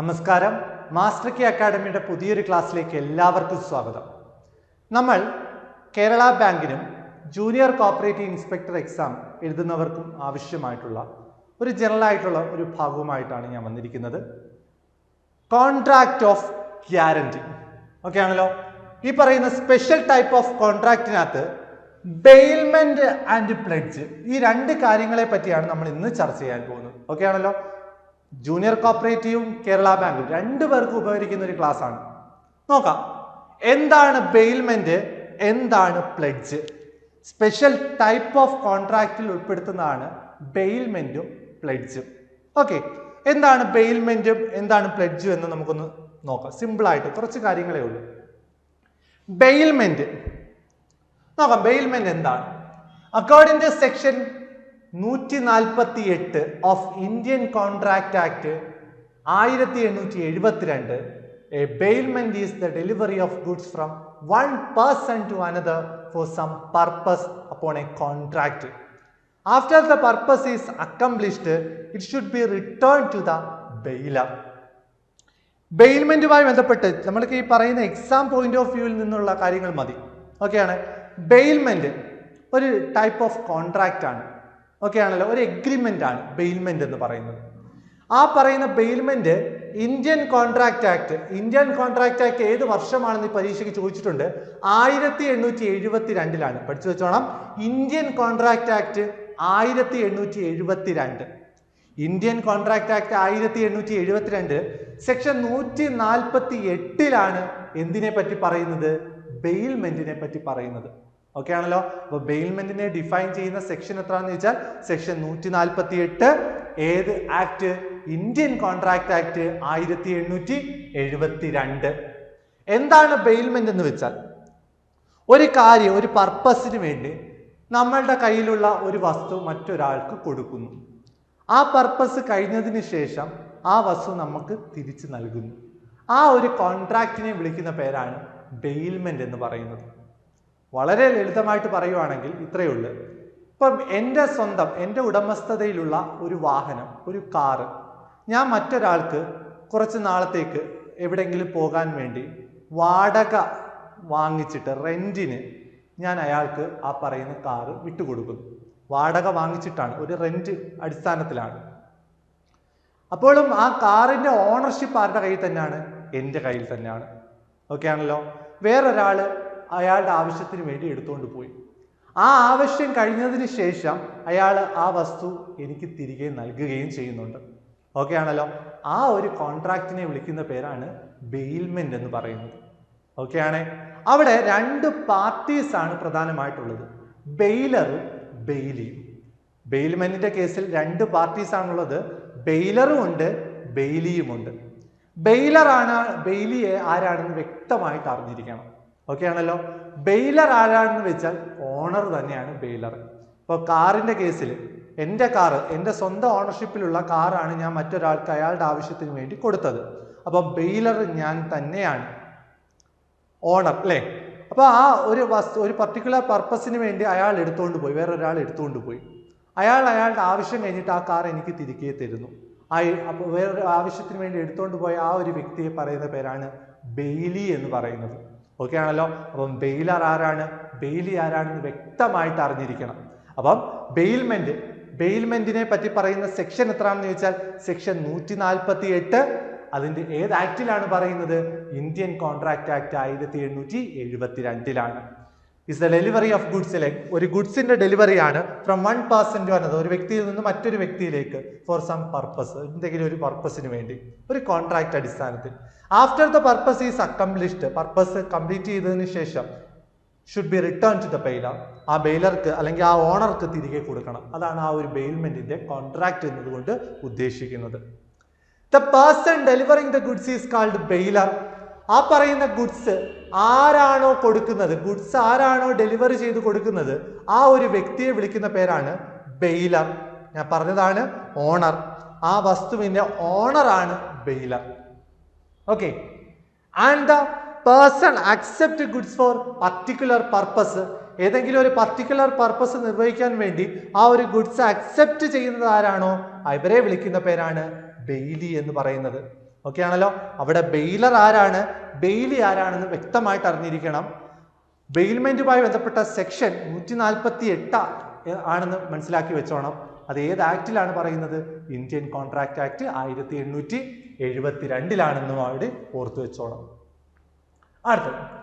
നമസ്കാരം. Master K അക്കാഡമിയുടെ പുതിയൊരു ക്ലാസ്സിലേക്ക് എല്ലാവർക്കും സ്വാഗതം. നമ്മൾ കേരള ബാങ്കിനും ജൂനിയർ കോപ്പറേറ്റീവ് ഇൻസ്പെക്ടർ എക്സാം എഴുതുന്നവർക്കും ആവശ്യമായിട്ടുള്ള ഒരു ജനറൽ ആയിട്ടുള്ള ഒരു ഭാഗവുമായിട്ടാണ് ഞാൻ വന്നിരിക്കുന്നത്. Contract of guarantee. ഓക്കെ ആണല്ലോ? ഈ പറയുന്ന സ്പെഷ്യൽ ടൈപ്പ് ഓഫ് കോൺട്രാക്റ്റിനകത്ത് ബെയിൽമെന്റ് ആൻഡ് പ്ലെഡ്ജ് ഈ രണ്ട് കാര്യങ്ങളെ പറ്റിയാണ് നമ്മൾ ഇന്ന് ചർച്ച ചെയ്യാൻ പോകുന്നത്. ഓക്കെ ആണല്ലോ? ജൂനിയർ കോപ്പറേറ്റീവും കേരള ബാങ്കും രണ്ടു പേർക്കും ഉപകരിക്കുന്ന ഒരു ക്ലാസ് ആണ്. നോക്കാം. എന്താണ് ബെയിൽമെന്റ് എന്താണ് പ്ലെഡ്ജ് സ്പെഷ്യൽ ടൈപ്പ് ഓഫ് കോൺട്രാക്റ്റിൽ ഉൾപ്പെടുത്തുന്നതാണ് ബെയിൽമെന്റും പ്ലെഡ്ജും ഓക്കെ എന്താണ് ബെയിൽമെന്റും എന്താണ് പ്ലെഡ്ജും എന്ന് നമുക്കൊന്ന് നോക്കാം. സിമ്പിൾ ആയിട്ട് കുറച്ച് കാര്യങ്ങളേ ഉള്ളൂ. ബെയിൽമെന്റ് നോക്കാം. ബെയിൽമെന്റ് എന്താണ്? അക്കോർഡിംഗ് ടു സെക്ഷൻ നൂറ്റി നാൽപ്പത്തി എട്ട് ഓഫ് ഇന്ത്യൻ കോൺട്രാക്ട് ആക്ട് ആയിരത്തി എണ്ണൂറ്റി എഴുപത്തിരണ്ട് a bailment is the delivery of goods from one person to another for some purpose upon a contract after the purpose is accomplished it should be return to the bailor ബെയിൽമെന്റുമായി ബന്ധപ്പെട്ട് നമ്മൾക്ക് ഈ പറയുന്ന exam point of വ്യൂവിൽ നിന്നുള്ള കാര്യങ്ങൾ മതി. ഓക്കെയാണ് bailment ഒരു ടൈപ്പ് ഓഫ് കോൺട്രാക്റ്റ് ആണ്. ഓക്കെ ആണല്ലോ ഒരു എഗ്രിമെന്റ് ആണ് ബെയിൽമെന്റ് എന്ന് പറയുന്നത്. ആ പറയുന്ന bailment Indian contract act Indian contract act ഏത് വർഷമാണെന്ന് ഈ പരീക്ഷയ്ക്ക് ചോദിച്ചിട്ടുണ്ട് ആയിരത്തി എണ്ണൂറ്റി എഴുപത്തി രണ്ടിലാണ് പഠിച്ചു വെച്ചോണം. ഇന്ത്യൻ കോൺട്രാക്ട് ആക്ട് ആയിരത്തി എണ്ണൂറ്റി എഴുപത്തി രണ്ട് ഇന്ത്യൻ കോൺട്രാക്ട് ആക്ട് ആയിരത്തി എണ്ണൂറ്റി എഴുപത്തിരണ്ട് സെക്ഷൻ നൂറ്റി നാൽപ്പത്തി എട്ടിലാണ് എന്തിനെ പറ്റി പറയുന്നത്? ബെയിൽമെന്റിനെ പറ്റി പറയുന്നത്. ഓക്കെ ആണല്ലോ? അപ്പോൾ ബെയിൽമെന്റിനെ ഡിഫൈൻ ചെയ്യുന്ന സെക്ഷൻ എത്രയാണെന്ന് വെച്ചാൽ സെക്ഷൻ നൂറ്റി നാൽപ്പത്തി എട്ട് ഏത് ആക്ട് ഇന്ത്യൻ കോൺട്രാക്ട് ആക്ട് ആയിരത്തി എണ്ണൂറ്റി എഴുപത്തി രണ്ട് എന്താണ് ബെയിൽമെന്റ് എന്ന് വെച്ചാൽ? ഒരു കാര്യം ഒരു പർപ്പസിന് വേണ്ടി നമ്മളുടെ കയ്യിലുള്ള ഒരു വസ്തു മറ്റൊരാൾക്ക് കൊടുക്കുന്നു. ആ പർപ്പസ് കഴിഞ്ഞതിന് ശേഷം ആ വസ്തു നമുക്ക് തിരിച്ചു നൽകുന്നു. ആ ഒരു കോൺട്രാക്റ്റിനെ വിളിക്കുന്ന പേരാണ് ബെയിൽമെന്റ് എന്ന് പറയുന്നത്. വളരെ ലളിതമായിട്ട് പറയുവാണെങ്കിൽ ഇത്രയേ ഉള്ളൂ. ഇപ്പം എന്റെ സ്വന്തം എന്റെ ഉടമസ്ഥതയിലുള്ള ഒരു വാഹനം ഒരു കാറ് ഞാൻ മറ്റൊരാൾക്ക് കുറച്ച് നാളത്തേക്ക് എവിടെയെങ്കിലും പോകാൻ വേണ്ടി വാടക വാങ്ങിച്ചിട്ട് റെന്റിന് ഞാൻ അയാൾക്ക് ആ പറയുന്ന കാറ് വിട്ടുകൊടുക്കുന്നു. വാടക വാങ്ങിച്ചിട്ടാണ് ഒരു റെന്റ് അടിസ്ഥാനത്തിലാണ്. അപ്പോഴും ആ കാറിന്റെ ഓണർഷിപ്പ് ആരുടെ കയ്യിൽ തന്നെയാണ്? എന്റെ കയ്യിൽ തന്നെയാണ്. ഓക്കെ ആണല്ലോ? വേറൊരാൾ അയാളുടെ ആവശ്യത്തിന് വേണ്ടി എടുത്തുകൊണ്ട് പോയി. ആ ആവശ്യം കഴിഞ്ഞതിന് ശേഷം അയാൾ ആ വസ്തു എനിക്ക് തിരികെ നൽകുകയും ചെയ്യുന്നുണ്ട്. ഓക്കെ ആണല്ലോ? ആ ഒരു കോൺട്രാക്റ്റിനെ വിളിക്കുന്ന പേരാണ് ബെയിൽമെന്റ് എന്ന് പറയുന്നത്. ഓക്കെ ആണേ? അവിടെ രണ്ട് പാർട്ടീസ് ആണ് പ്രധാനമായിട്ടുള്ളത്. ബെയിലറും ബെയിലിയും ബെയിൽമെന്റിന്റെ കേസിൽ രണ്ട് പാർട്ടീസ് ആണുള്ളത്. ബെയിലറും ഉണ്ട് ബെയിലിയുമുണ്ട് ബെയിലറാണ് ബെയിലിയെ ആരാണെന്ന് വ്യക്തമായിട്ട് അറിഞ്ഞിരിക്കണം. ഓക്കെ ആണല്ലോ ബെയിലർ ആരാണെന്ന് വെച്ചാൽ ഓണർ തന്നെയാണ് ബെയിലർ. ഇപ്പോൾ കാറിന്റെ കേസിൽ എന്റെ കാറ് എന്റെ സ്വന്തം ഓണർഷിപ്പിലുള്ള കാറാണ് ഞാൻ മറ്റൊരാൾക്ക് അയാളുടെ ആവശ്യത്തിന് വേണ്ടി കൊടുത്തത്. അപ്പോൾ ബെയിലർ ഞാൻ തന്നെയാണ് ഓണർ അല്ലേ? അപ്പോൾ ആ ഒരു വസ്തു ഒരു പർട്ടിക്കുലർ പർപ്പസിന് വേണ്ടി അയാൾ എടുത്തുകൊണ്ട് പോയി വേറൊരാൾ എടുത്തുകൊണ്ട് പോയി. അയാൾ അയാളുടെ ആവശ്യം കഴിഞ്ഞിട്ട് ആ കാർ എനിക്ക് തിരികെ തരുന്നു. ആ അപ്പോൾ വേറൊരു ആവശ്യത്തിന് വേണ്ടി എടുത്തുകൊണ്ട് പോയ ആ ഒരു വ്യക്തിയെ പറയുന്ന പേരാണ് ബെയിലി എന്ന് പറയുന്നത്. ഓക്കെ ആണല്ലോ? അപ്പം ബെയിലർ ആരാണ്? ബെയിലി ആരാണെന്ന് വ്യക്തമായിട്ട് അറിഞ്ഞിരിക്കണം. അപ്പം ബെയിൽമെന്റ് ബെയിൽമെന്റിനെ പറ്റി പറയുന്ന സെക്ഷൻ എത്രയാണെന്ന് ചോദിച്ചാൽ സെക്ഷൻ നൂറ്റി നാൽപ്പത്തി എട്ട് അതിന്റെ ഏത് ആക്റ്റിലാണ് പറയുന്നത്? ഇന്ത്യൻ കോൺട്രാക്ട് ആക്ട് ആയിരത്തി എണ്ണൂറ്റി എഴുപത്തി രണ്ടിലാണ് is the delivery of goods അല്ലെ ഒരു ഗുഡ്സിന്റെ ഡെലിവറിയാണ് from one person to another ഒരു വ്യക്തിയിൽ നിന്ന് മറ്റൊരു വ്യക്തിയിലേക്ക് ഫോർ സം പർപ്പസ് എന്തെങ്കിലും ഒരു പർപ്പസിന് വേണ്ടി. ഒരു കോൺട്രാക്ട് അടിസ്ഥാനത്തിൽ. After the purpose is accomplished purpose complete ചെയ്തതിന് ശേഷം should be return to the bailor ആ ബെയിലർക്ക് അല്ലെങ്കിൽ ആ ഓണർക്ക് തിരികെ കൊടുക്കണം. അതാണ് ആ ഒരു ബെയിൽമെന്റിന്റെ കോൺട്രാക്ട് എന്നതുകൊണ്ട് ഉദ്ദേശിക്കുന്നത്. The person delivering the goods is called bailor ആ പറയുന്ന ഗുഡ്സ് ആരാണോ കൊടുക്കുന്നത് ഗുഡ്സ് ആരാണോ ഡെലിവറി ചെയ്ത് കൊടുക്കുന്നത് ആ ഒരു വ്യക്തിയെ വിളിക്കുന്ന പേരാണ് ബെയിലർ ഞാൻ പറഞ്ഞതാണ് ഓണർ ആ വസ്തുവിന്റെ ഓണറാണ് bailor okay and the person accept goods for particular purpose ഏതെങ്കിലും ഒരു പർട്ടിക്കുലർ പർപ്പസ് നിർവഹിക്കാൻ വേണ്ടി ആ ഒരു ഗുഡ്സ് അക്സെപ്റ്റ് ചെയ്യുന്നത് ആരാണോ? ഇവരെ വിളിക്കുന്ന പേരാണ് ബെയിലി എന്ന് പറയുന്നത്. ഓക്കെ ആണല്ലോ? അവിടെ ബെയിലർ ആരാണ്? ബെയിലി ആരാണെന്ന് വ്യക്തമായിട്ട് അറിഞ്ഞിരിക്കണം. ബെയിൽമെന്റുമായി ബന്ധപ്പെട്ട സെക്ഷൻ നൂറ്റി നാൽപ്പത്തി എട്ട് ആണെന്ന് മനസ്സിലാക്കി വെച്ചോണം. അത് ഏത് ആക്റ്റിലാണ് പറയുന്നത്? ഇന്ത്യൻ കോൺട്രാക്ട് ആക്ട് ആയിരത്തി എണ്ണൂറ്റി എഴുപത്തി രണ്ടിലാണെന്നും അവിടെ ഓർത്തു വെച്ചോണം അടുത്തത്.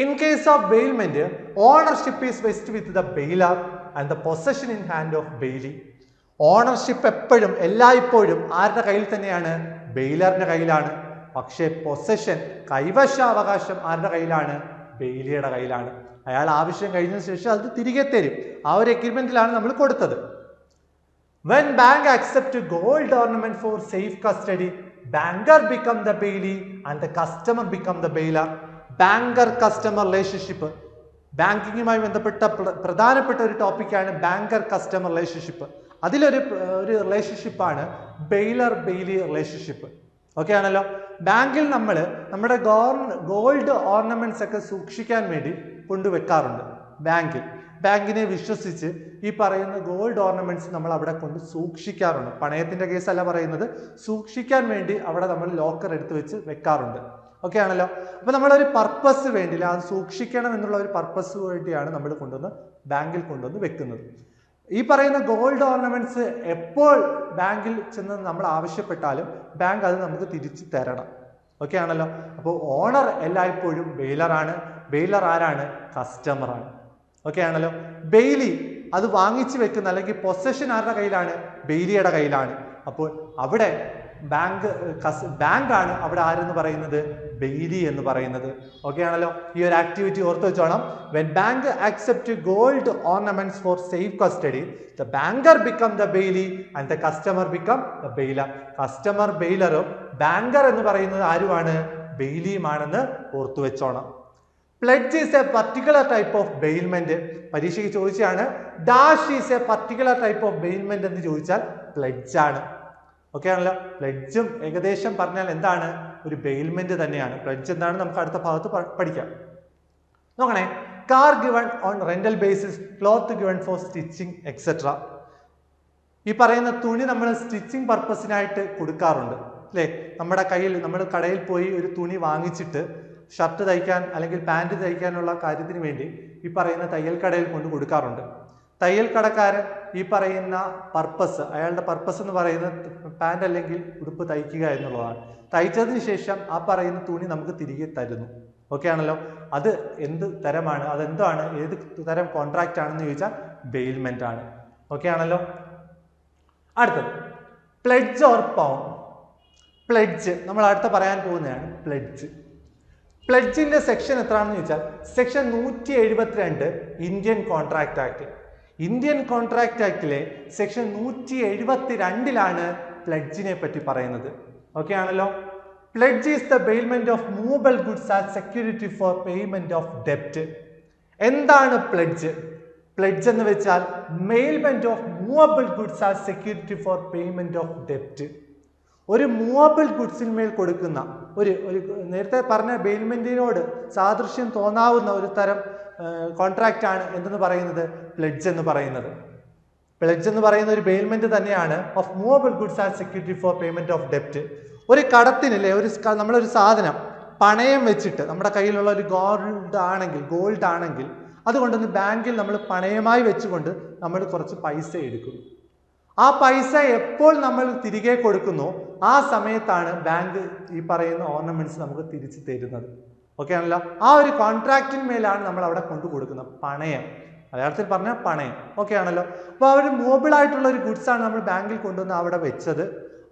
In case of bailment ownership is vest with the bailor and the possession in hand of bailee ownership എപ്പോഴും എല്ലായ്പ്പോഴും ആരുടെ കയ്യിൽ തന്നെയാണ്? ബെയിലറിന്റെ കയ്യിലാണ്. പക്ഷേ പൊസഷൻ കൈവശാവകാശം ആരുടെ കയ്യിലാണ്? ബെയിലിയുടെ കയ്യിലാണ്. അയാൾ ആവശ്യം കഴിഞ്ഞതിന് ശേഷം അത് തിരികെ തരും. ആ ഒരു എഗ്രിമെന്റിലാണ് നമ്മൾ കൊടുത്തത്. When bank accept gold ornament for safe custody, banker become the bailee and the customer become the bailer. Banker customer relationship ബാങ്കിങ്ങുമായി ബന്ധപ്പെട്ട പ്രധാനപ്പെട്ട ഒരു ടോപ്പിക്കാണ് ബാങ്കർ കസ്റ്റമർ റിലേഷൻഷിപ്പ് അതിലൊരു ഒരു റിലേഷൻഷിപ്പാണ് ബെയിലർ ബെയിലി റിലേഷൻഷിപ്പ് ഓക്കെ ആണല്ലോ? ബാങ്കിൽ നമ്മൾ നമ്മുടെ ഗോൾഡ് ഓർണമെന്റ്സ് ഒക്കെ സൂക്ഷിക്കാൻ വേണ്ടി കൊണ്ടുവെക്കാറുണ്ട് ബാങ്കിൽ ബാങ്കിനെ വിശ്വസിച്ച് ഈ പറയുന്ന ഗോൾഡ് ഓർണമെന്റ്സ് നമ്മൾ അവിടെ കൊണ്ട് സൂക്ഷിക്കാറുണ്ട്. പണയത്തിന്റെ കേസല്ല പറയുന്നത്. സൂക്ഷിക്കാൻ വേണ്ടി അവിടെ നമ്മൾ ലോക്കർ എടുത്ത് വെച്ച് വെക്കാറുണ്ട്. ഓക്കെ ആണല്ലോ? അപ്പൊ നമ്മളൊരു പർപ്പസ് വേണ്ടിയില്ല. അത് സൂക്ഷിക്കണം എന്നുള്ള ഒരു പർപ്പസ് വേണ്ടിയാണ് നമ്മൾ കൊണ്ടുവന്ന് ബാങ്കിൽ കൊണ്ടുവന്ന് വെക്കുന്നത്. ഈ പറയുന്ന ഗോൾഡ് ഓർണമെന്റ്സ് എപ്പോൾ ബാങ്കിൽ ചെന്ന് നമ്മൾ ആവശ്യപ്പെട്ടാലും ബാങ്ക് അത് നമുക്ക് തിരിച്ചു തരണം. ഓക്കെ ആണല്ലോ? അപ്പോൾ ഓണർ എല്ലായ്പ്പോഴും ബെയിലറാണ് ബെയിലർ ആരാണ്? കസ്റ്റമറാണ് ഓക്കെ ആണല്ലോ ബെയിലി അത് വാങ്ങിച്ചു വെക്കുന്ന അല്ലെങ്കിൽ പൊസഷൻ ആരുടെ കയ്യിലാണ്? ബെയിലിയുടെ കയ്യിലാണ്. അപ്പോൾ അവിടെ ബാങ്ക് കസ് ബാങ്കാണ് അവിടെ ആരെന്ന് പറയുന്നത്? ബെയിലി എന്ന് പറയുന്നത്. ഓക്കെ ആണല്ലോ ഈ ഒരു ആക്ടിവിറ്റി ഓർത്ത് വെച്ചോണം. When bank accept gold ornaments for safe custody the banker become the bailee and the customer become the bailor customer ബെയിലറും banker എന്ന് പറയുന്നത് ആരുമാണ്? ബെയിലിയുമാണെന്ന് ഓർത്തു വെച്ചോണം. Pledge is a particular type of bailment പരീക്ഷയ്ക്ക് ചോദിച്ചാണ് dash is a particular type of bailment എന്ന് ചോദിച്ചാൽ pledge ആണ്. ഓക്കെ ആണല്ലോ? പ്ലെഡ്ജും ഏകദേശം പറഞ്ഞാൽ എന്താണ്? ഒരു ബെയിൽമെന്റ് തന്നെയാണ്. പ്ലെഡ്ജ് എന്താണ് നമുക്ക് അടുത്ത ഭാഗത്ത് പഠിക്കാം. നോക്കണേ. Car given on rental basis cloth given for stitching etcetera ഈ പറയുന്ന തുണി നമ്മൾ സ്റ്റിച്ചിങ് പർപ്പസിനായിട്ട് കൊടുക്കാറുണ്ട്. അല്ലേ? നമ്മുടെ കയ്യിൽ നമ്മൾ കടയിൽ പോയി ഒരു തുണി വാങ്ങിച്ചിട്ട് ഷർട്ട് തയ്ക്കാൻ അല്ലെങ്കിൽ പാന്റ് തയ്ക്കാനുള്ള കാര്യത്തിന് വേണ്ടി ഈ പറയുന്ന തയ്യൽ കടയിൽ കൊണ്ട് കൊടുക്കാറുണ്ട്. തയ്യൽ കടക്കാരൻ ഈ പറയുന്ന പർപ്പസ് അയാളുടെ പർപ്പസ് എന്ന് പറയുന്നത് പാന്റ് അല്ലെങ്കിൽ ഉടുപ്പ് തയ്ക്കുക എന്നുള്ളതാണ്. തയ്ച്ചതിന് ശേഷം ആ പറയുന്ന തുണി നമുക്ക് തിരികെ തരുന്നു. ഓക്കെ ആണല്ലോ? അത് എന്ത് തരമാണ്? അതെന്താണ്? ഏത് തരം കോൺട്രാക്റ്റ് ആണെന്ന് ചോദിച്ചാൽ ബെയിൽമെന്റ് ആണ്. ഓക്കെ ആണല്ലോ? അടുത്തത്. പ്ലഡ്ജ് ഓർ പൗൺ പ്ലഡ്ജ് നമ്മൾ അടുത്ത പറയാൻ പോകുന്നതാണ് പ്ലെഡ്ജ് പ്ലെഡ്ജിന്റെ സെക്ഷൻ എത്രയാണെന്ന് ചോദിച്ചാൽ സെക്ഷൻ നൂറ്റി എഴുപത്തിരണ്ട് Indian contract act Indian contract ആക്ടിലെ section നൂറ്റി എഴുപത്തി രണ്ടിലാണ് പ്ലഡ്ജിനെ പറ്റി പറയുന്നത്. ഓക്കെ ആണല്ലോ? Pledge is the payment of movable goods as security for payment of ഡെപ്റ്റ് എന്താണ് പ്ലഡ്ജ് പ്ലഡ്ജ് എന്ന് വെച്ചാൽ bailment of movable goods as security for payment of ഡെപ്റ്റ് ഒരു മൂവബിൾ ഗുഡ്സിന്മേൽ കൊടുക്കുന്ന ഒരു ഒരു നേരത്തെ പറഞ്ഞ ബെയിൽമെന്റിനോട് സാദൃശ്യം തോന്നാവുന്ന ഒരു തരം കോൺട്രാക്റ്റാണ് എന്തെന്ന് പറയുന്നത്? പ്ലഡ്ജ് എന്ന് പറയുന്നത്. പ്ലഡ്ജ് എന്ന് പറയുന്ന ഒരു ബെയിൽമെന്റ് തന്നെയാണ് of movable goods and security for payment of ഡെപ്റ്റ് ഒരു കടത്തിനല്ലേ ഒരു നമ്മളൊരു സാധനം പണയം വെച്ചിട്ട് നമ്മുടെ കയ്യിലുള്ള ഒരു ഗോൾഡ് ആണെങ്കിൽ ഗോൾഡ് ആണെങ്കിൽ അതുകൊണ്ടൊന്ന് ബാങ്കിൽ നമ്മൾ പണയമായി വെച്ചുകൊണ്ട് നമ്മൾ കുറച്ച് പൈസ എടുക്കും. ആ പൈസ എപ്പോൾ നമ്മൾ തിരികെ കൊടുക്കുന്നു? ആ സമയത്താണ് ബാങ്ക് ഈ പറയുന്ന ഓർണമെന്റ്സ് നമുക്ക് തിരിച്ചു തരുന്നത്. ഓക്കെ ആണല്ലോ? ആ ഒരു കോൺട്രാക്റ്റിന്മേലാണ് നമ്മൾ അവിടെ കൊണ്ടു കൊടുക്കുന്നത് പണയം. മലയാളത്തിൽ പറഞ്ഞ പണയം. ഓക്കെ ആണല്ലോ? അപ്പോൾ അവർ മോബിൾ ആയിട്ടുള്ള ഒരു ഗുഡ്സ് ആണ് നമ്മൾ ബാങ്കിൽ കൊണ്ടുവന്ന് അവിടെ വെച്ചത്.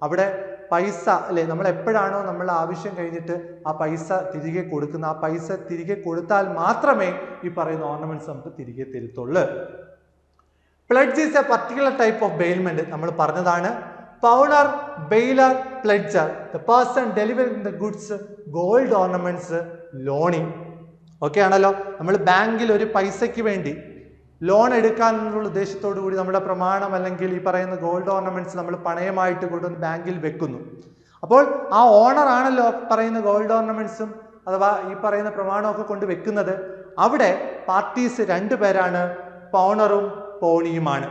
അവിടെ പൈസ അല്ലെ? നമ്മൾ എപ്പോഴാണോ നമ്മൾ ആവശ്യം കഴിഞ്ഞിട്ട് ആ പൈസ തിരികെ കൊടുക്കുന്ന ആ പൈസ തിരികെ കൊടുത്താൽ മാത്രമേ ഈ പറയുന്ന ഓർണമെന്റ്സ് നമുക്ക് തിരികെ തരുത്തുള്ളൂ. Pledge is a particular type of bailment നമ്മൾ പറഞ്ഞതാണ് pawnor bailor pledgor the person delivering the goods gold ornaments loaning okay ആണല്ലോ? നമ്മൾ ബാങ്കിൽ ഒരു പൈസയ്ക്ക് വേണ്ടി ലോൺ എടുക്കാനുള്ള ഉദ്ദേശത്തോടു കൂടി നമ്മുടെ പ്രമാണം അല്ലെങ്കിൽ ഈ പറയുന്ന ഗോൾഡ് ഓർണമെന്റ്സ് നമ്മൾ പണയമായിട്ട് കൊണ്ടുവന്ന് ബാങ്കിൽ വെക്കുന്നു. അപ്പോൾ ആ ഓണർ ആണല്ലോ പറയുന്ന ഗോൾഡ് ഓർണമെന്റ്സും അഥവാ ഈ പറയുന്ന പ്രമാണമൊക്കെ കൊണ്ട് വെക്കുന്നത്. അവിടെ പാർട്ടീസ് രണ്ടുപേരാണ് പൗണറും പോണിയുമാണ്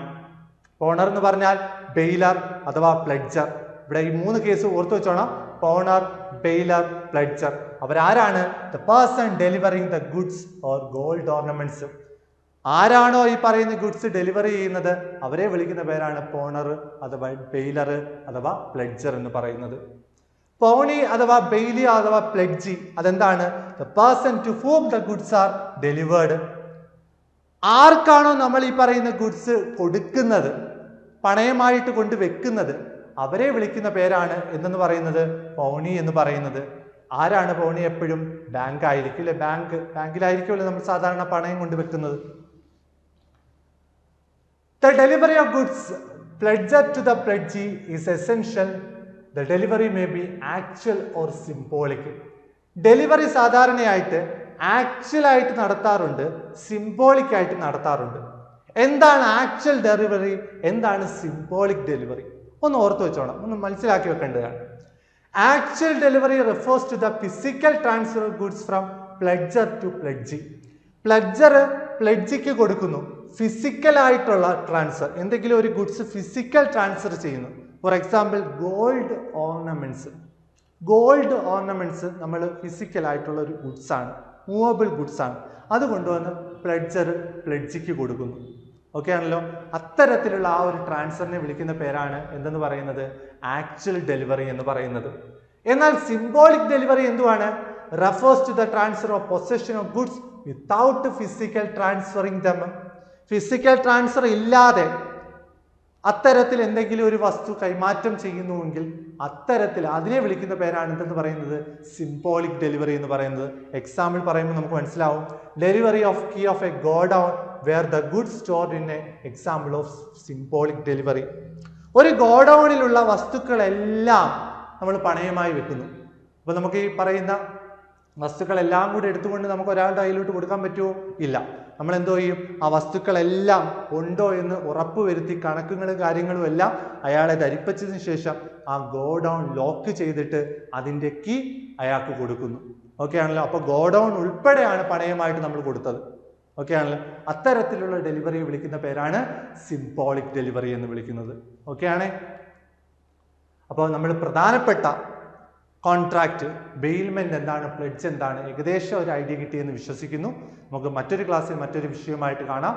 പോണർ എന്ന് പറഞ്ഞാൽ ബെയിലർ അഥവാ പ്ലഡ്ജർ ഇവിടെ ഈ മൂന്ന് കേസ് ഓർത്തു വെച്ചോണം. Pawner baler pledger അവരാരാണ്? The person delivering the goods or gold ornaments ആരാണോ ഈ പറയുന്ന ഗുഡ്സ് ഡെലിവറി ചെയ്യുന്നത്? അവരെ വിളിക്കുന്ന പേരാണ് പോണർ അഥവാ ബെയിലർ അഥവാ പ്ലഡ്ജർ എന്ന് പറയുന്നത്. പോണി അഥവാ ബെയിലി അഥവാ പ്ലഡ്ജി അതെന്താണ്? The person to whom the goods are delivered ആർക്കാണോ നമ്മൾ ഈ പറയുന്ന ഗുഡ്സ് കൊടുക്കുന്നത്? പണയമായിട്ട് കൊണ്ട് വെക്കുന്നത് അവരെ വിളിക്കുന്ന പേരാണ് എന്തെന്ന് പറയുന്നത്? പൗണി എന്ന് പറയുന്നത്. ആരാണ് പൗണി എപ്പോഴും? ബാങ്ക് ആയിരിക്കും അല്ലെ? ബാങ്ക് ബാങ്കിലായിരിക്കുമല്ലോ നമ്മൾ സാധാരണ പണയം കൊണ്ട് വെക്കുന്നത്. The delivery of goods pledgor to the pledgee is essential the delivery may be actual or symbolic delivery സാധാരണയായിട്ട് ആക്ച്വൽ ആയിട്ട് നടത്താറുണ്ട് സിംബോളിക് ആയിട്ട് നടത്താറുണ്ട്. എന്താണ് ആക്ച്വൽ ഡെലിവറി എന്താണ് സിംബോളിക് ഡെലിവറി ഒന്ന് ഓർത്ത് വെച്ചോണം. ഒന്ന് മനസ്സിലാക്കി വെക്കേണ്ടതാണ്. Actual delivery refers to the physical transfer of goods from pledgor to pledgee pledgor പ്ലഡ്ജിക്ക് കൊടുക്കുന്നു. ഫിസിക്കൽ ആയിട്ടുള്ള ട്രാൻസ്ഫർ എന്തെങ്കിലും ഒരു ഗുഡ്സ് ഫിസിക്കൽ ട്രാൻസ്ഫർ ചെയ്യുന്നു. For example gold ornaments gold ornaments നമ്മൾ ഫിസിക്കൽ ആയിട്ടുള്ള ഒരു ഗുഡ്സ് ആണ്. മൂവബിൾ ഗുഡ്സ് ആണ്. അത് കൊണ്ടുവന്ന് പ്ലഡ്ജർ പ്ലഡ്ജിക്ക് കൊടുക്കുന്നു. ഓക്കെ ആണല്ലോ? അത്തരത്തിലുള്ള ആ ഒരു ട്രാൻസ്ഫറിനെ വിളിക്കുന്ന പേരാണ് എന്തെന്ന് പറയുന്നത്? ആക്ച്വൽ ഡെലിവറി എന്ന് പറയുന്നത്. എന്നാൽ സിംബോളിക് ഡെലിവറി എന്തുവാണ്? Refers to the transfer of possession of goods without physical transferring them physical transfer ഇല്ലാതെ അത്തരത്തിൽ എന്തെങ്കിലും ഒരു വസ്തു കൈമാറ്റം ചെയ്യുന്നുവെങ്കിൽ അത്തരത്തിൽ അതിനെ വിളിക്കുന്ന പേരാണ് എന്തെന്ന് പറയുന്നത്? സിംബോളിക് ഡെലിവറി എന്ന് പറയുന്നത്. എക്സാമ്പിൾ പറയുമ്പോൾ നമുക്ക് മനസ്സിലാവും. Delivery of key of a godown where the good store in a example of symbolic delivery ഒരു ഗോഡൗണിലുള്ള വസ്തുക്കളെല്ലാം നമ്മൾ പണയമായി വെക്കുന്നു. അപ്പോൾ നമുക്ക് ഈ പറയുന്ന വസ്തുക്കളെല്ലാം കൂടി എടുത്തുകൊണ്ട് നമുക്ക് ഒരാളുടെ കയ്യിലോട്ട് കൊടുക്കാൻ പറ്റുമോ? ഇല്ല. നമ്മൾ എന്തോ ചെയ്യും? ആ വസ്തുക്കളെല്ലാം ഉണ്ടോ എന്ന് ഉറപ്പ് വരുത്തി കണക്കുകളും കാര്യങ്ങളും എല്ലാം അയാളെ ധരിപ്പിച്ചതിന് ശേഷം ആ ഗോഡൗൺ ലോക്ക് ചെയ്തിട്ട് അതിന്റെ കീ അയാൾക്ക് കൊടുക്കുന്നു. ഓക്കെ ആണല്ലോ? അപ്പോൾ ഗോഡൗൺ ഉൾപ്പെടെയാണ് പണയമായിട്ട് നമ്മൾ കൊടുത്തത്. ഓക്കെ ആണല്ലോ അത്തരത്തിലുള്ള ഡെലിവറി വിളിക്കുന്ന പേരാണ് സിംബോളിക് ഡെലിവറി എന്ന് വിളിക്കുന്നത്. ഓക്കെ ആണേ അപ്പോൾ നമ്മൾ പ്രധാനപ്പെട്ട കോൺട്രാക്റ്റ് ബെയിൽമെന്റ് എന്താണ് പ്ലഡ്ജ് എന്താണ് ഏകദേശം ഒരു ഐഡിയ കിട്ടിയെന്ന് വിശ്വസിക്കുന്നു. നമുക്ക് മറ്റൊരു ക്ലാസ്സിൽ മറ്റൊരു വിഷയമായിട്ട് കാണാം.